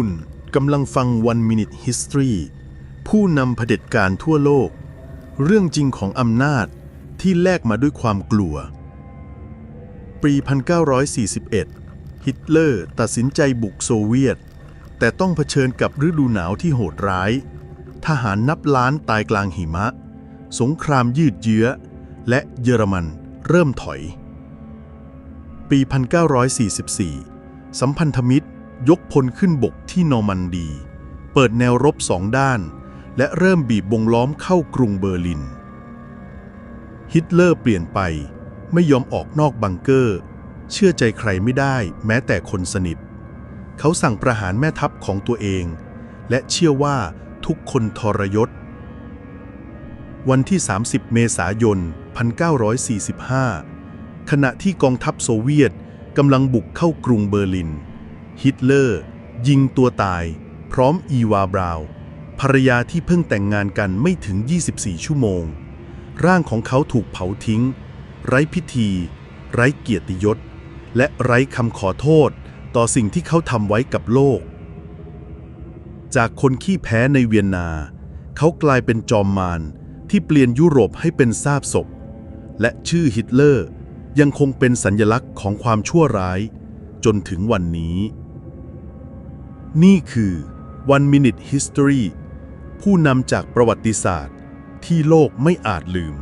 คุณกำลังฟัง One Minute History ผู้นำเผด็จการทั่วโลก เรื่องจริงของอำนาจที่แลกมาด้วยความกลัว ปี 1941 ฮิตเลอร์ตัดสินใจบุกโซเวียต แต่ต้องเผชิญกับฤดูหนาวที่โหดร้าย ทหารนับล้านตายกลางหิมะ สงครามยืดเยื้อ และเยอรมันเริ่มถอย ปี 1944 สัมพันธมิตร ยกพลขึ้นบกที่นอร์มันดี เปิดแนวรบสองด้าน และเริ่มบีบวงล้อมเข้ากรุงเบอร์ลิน ฮิตเลอร์เปลี่ยนไปไม่ยอมออกนอกบังเกอร์ เชื่อใจใครไม่ได้แม้แต่คนสนิท เขาสั่งประหารแม่ทัพของตัวเอง และเชื่อว่าทุกคนทรยศ วันที่ 30 เมษายน 1945 ขณะที่กองทัพโซเวียตกำลังบุกเข้ากรุงเบอร์ลิน ฮิตเลอร์ ยิงตัวตาย พร้อมอีวาบราว ภรรยาที่เพิ่งแต่งงานกันไม่ถึง 24 ชั่วโมง ร่างของเขาถูกเผาทิ้ง ไร้พิธี ไร้เกียรติยศ และไร้คำขอโทษต่อสิ่งที่เขาทำไว้กับโลก จากคนขี้แพ้ในเวียนนา เขากลายเป็นจอมมารที่เปลี่ยนยุโรปให้เป็นซาบศพ และชื่อฮิตเลอร์ยังคงเป็นสัญลักษณ์ของความชั่วร้าย จนถึงวันนี้ นี่คือ One Minute History ผู้นำจากประวัติศาสตร์ที่โลกไม่อาจลืม